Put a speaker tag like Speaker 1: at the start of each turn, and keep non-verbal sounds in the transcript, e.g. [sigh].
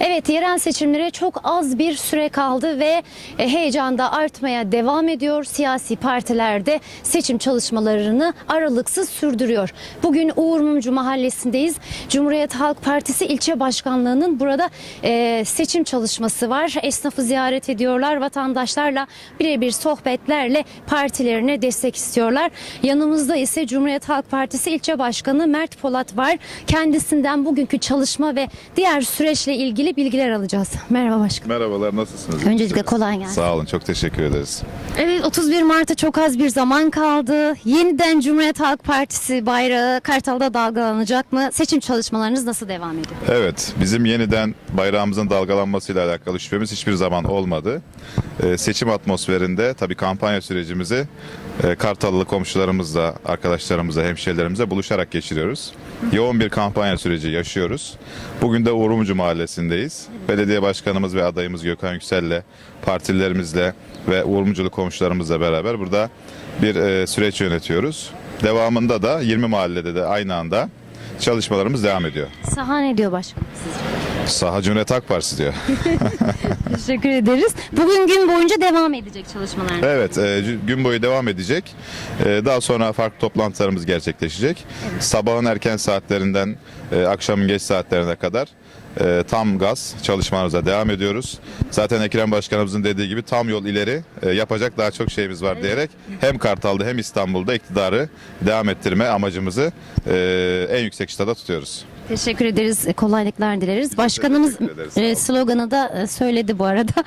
Speaker 1: Evet yerel seçimlere çok az bir süre kaldı ve e, heyecan da artmaya devam ediyor. Siyasi partiler de seçim çalışmalarını aralıksız sürdürüyor. Bugün Uğur Mumcu mahallesindeyiz. Cumhuriyet Halk Partisi ilçe başkanlığının burada e, seçim çalışması var. Esnafı ziyaret ediyorlar. Vatandaşlarla birebir sohbetlerle partilerine destek istiyorlar. Yanımızda ise Cumhuriyet Halk Partisi ilçe başkanı Mert Polat var. Kendisinden bugünkü çalışma ve diğer süreçle ilgili bilgiler alacağız. Merhaba başkanım.
Speaker 2: Merhabalar, nasılsınız?
Speaker 1: Öncelikle kolay gelsin.
Speaker 2: Sağ olun, çok teşekkür ederiz.
Speaker 1: Evet 31 Mart'a çok az bir zaman kaldı. Yeniden Cumhuriyet Halk Partisi bayrağı Kartal'da dalgalanacak mı? Seçim çalışmalarınız nasıl devam ediyor?
Speaker 2: Evet, bizim yeniden bayrağımızın dalgalanmasıyla alakalı şüphemiz hiçbir zaman olmadı. Ee, seçim atmosferinde tabii kampanya sürecimizi e, Kartallı komşularımızla, arkadaşlarımızla, hemşehrilerimizle buluşarak geçiriyoruz. Yoğun bir kampanya süreci yaşıyoruz. Bugün de Uğurumcu Mahallesi'ndeyiz. Belediye Başkanımız ve adayımız Gökhan Yüksel'le, partilerimizle ve Uğurumculu komşularımızla beraber burada bir e, süreç yönetiyoruz. Devamında da 20 mahallede de aynı anda çalışmalarımız devam ediyor.
Speaker 1: Saha ne diyor başkanım sizce?
Speaker 2: Saha Cumhuriyet Halk Partisi diyor. [laughs]
Speaker 1: Teşekkür ederiz. Bugün gün boyunca devam edecek çalışmalar.
Speaker 2: Evet, e, gün boyu devam edecek. E, daha sonra farklı toplantılarımız gerçekleşecek. Sabahın erken saatlerinden akşamın geç saatlerine kadar e, tam gaz çalışmalarımıza devam ediyoruz. Zaten Ekrem Başkanımızın dediği gibi tam yol ileri e, yapacak daha çok şeyimiz var diyerek hem Kartal'da hem İstanbul'da iktidarı devam ettirme amacımızı e, en yüksek çıtada tutuyoruz.
Speaker 1: Teşekkür ederiz. Kolaylıklar dileriz. Başkanımız
Speaker 2: ederiz.
Speaker 1: E, sloganı da söyledi bu arada.